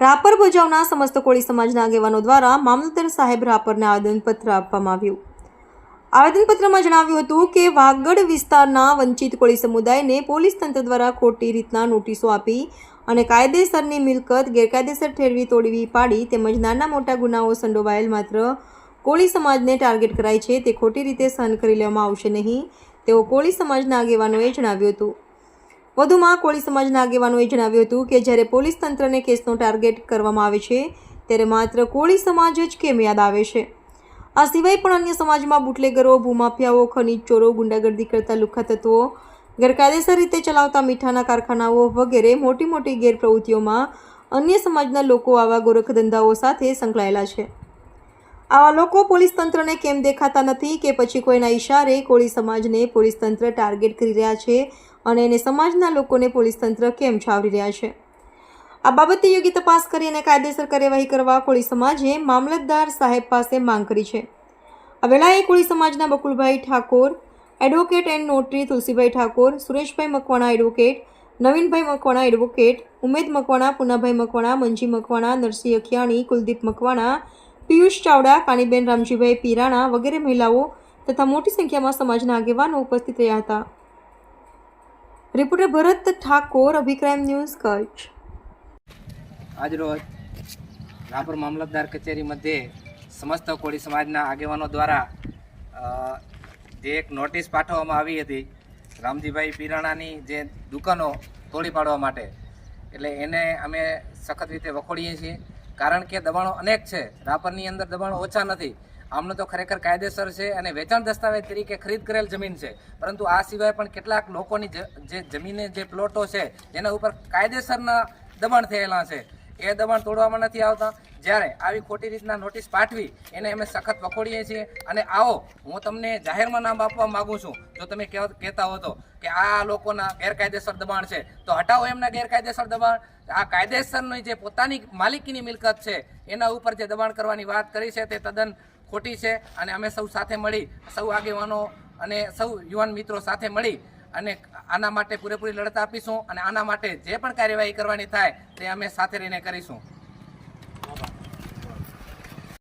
રાપર ભજાવના સમસ્ત કોળી સમાજના આગેવાનો દ્વારા મામલતદાર સાહેબ રાપરને આવેદનપત્ર આપવામાં આવ્યું. આવેદનપત્રમાં જણાવ્યું હતું કે, વાગડ વિસ્તારના વંચિત કોળી સમુદાયને પોલીસ તંત્ર દ્વારા ખોટી રીતના નોટિસો આપી અને કાયદેસરની મિલકત ગેરકાયદેસર ઠેરવી તોડવી પાડી તેમજ નાના મોટા ગુનાઓ સંડોવાયેલ માત્ર કોળી સમાજને ટાર્ગેટ કરાય છે તે ખોટી રીતે સહન કરી લેવામાં આવશે નહીં. તેઓ કોળી સમાજના આગેવાનોએ જણાવ્યું હતું. વધુમાં કોળી સમાજના આગેવાનોએ જણાવ્યું હતું કે જ્યારે પોલીસ તંત્રને કેસનો ટાર્ગેટ કરવામાં આવે છે, ત્યારે માત્ર કોળી સમાજ જ કેમ યાદ આવે છે? આ સિવાય પણ અન્ય સમાજમાં બુટલેગરો, ભૂમાફિયાઓ, ખનીજ ચોરો, ગુંડાગર્દી કરતા લુખા તત્વો, ગેરકાયદેસર રીતે ચલાવતા મીઠાના કારખાનાઓ વગેરે મોટી મોટી ગેરપ્રવૃત્તિઓમાં અન્ય સમાજના લોકો આવા ગોરખ ધંધાઓ સાથે સંકળાયેલા છે. આવા લોકો પોલીસ તંત્રને કેમ દેખાતા નથી કે પછી કોઈના ઈશારે કોળી સમાજને પોલીસ તંત્ર ટાર્ગેટ કરી રહ્યા છે અને એને સમાજના લોકોને પોલીસ તંત્ર કેમ છાવરી રહ્યા છે? આ બાબતે યોગ્ય તપાસ કરી અને કાયદેસર કાર્યવાહી કરવા કોળી સમાજે મામલતદાર સાહેબ પાસે માંગ કરી છે. આ વેળાએ કોળી સમાજના Bakulbhai Thakor, advocate and notary, Tulsibhai Thakor, Sureshbhai Makwana advocate, Navinbhai Makwana advocate, Umed Makwana, Punabhai Makwana, Manji Makwana, Narsinh Akhiyani, Kuldeep Makwana, Piyush Chavda Kaniben Ramjibhai Pirana વગેરે મહિલાઓ તથા મોટી સંખ્યામાં સમાજના આગેવાનો ઉપસ્થિત રહ્યા હતા. Reporter Bharat Thakor, Abhi crime news Kutch. આજરોજ રાપર મામલતદાર કચેરી મધ્યે સમસ્ત કોળી સમાજના આગેવાનો દ્વારા જે એક નોટિસ પાઠવવામાં આવી હતી, રામજીભાઈ પીરાણાની જે દુકાનો તોડી પાડવા માટે, એટલે એને અમે સખત રીતે વખોડીએ છીએ. કારણ કે દબાણો અનેક છે. રાપરની અંદર દબાણો ઓછા નથી. આમનો તો ખરેખર કાયદેસર છે અને વેચાણ દસ્તાવેજ તરીકે ખરીદ કરેલ જમીન છે. પરંતુ આ સિવાય પણ કેટલાક લોકોની જે જમીને જે પ્લોટો છે, જેના ઉપર કાયદેસરના દબાણ થયેલા છે. એ દબાણ તોડવામાં નથી આવતા. જ્યારે આવી ખોટી રીતના નોટિસ પાઠવી, એને અમે સખત વખોડીએ છીએ. અને આવો, હું તમને જાહેરમાં નામ આપવા માગું છું. જો તમે કહેતા હો તો, કે આ લોકોના ગેરકાયદેસર દબાણ છે, તો હટાવો એમના ગેરકાયદેસર દબાણ. આ કાયદેસરની જે પોતાની માલિકીની મિલકત છે, એના ઉપર જે દબાણ કરવાની વાત કરી છે, તે તદ્દન ખોટી છે અને અમે સૌ સાથે મળી, સૌ આગેવાનો અને સૌ યુવાન મિત્રો સાથે મળી અને આના માટે પૂરેપૂરી લડત આપીશું અને આના માટે જે પણ કાર્યવાહી કરવાની થાય, તે અમે સાથે રહીને કરીશું.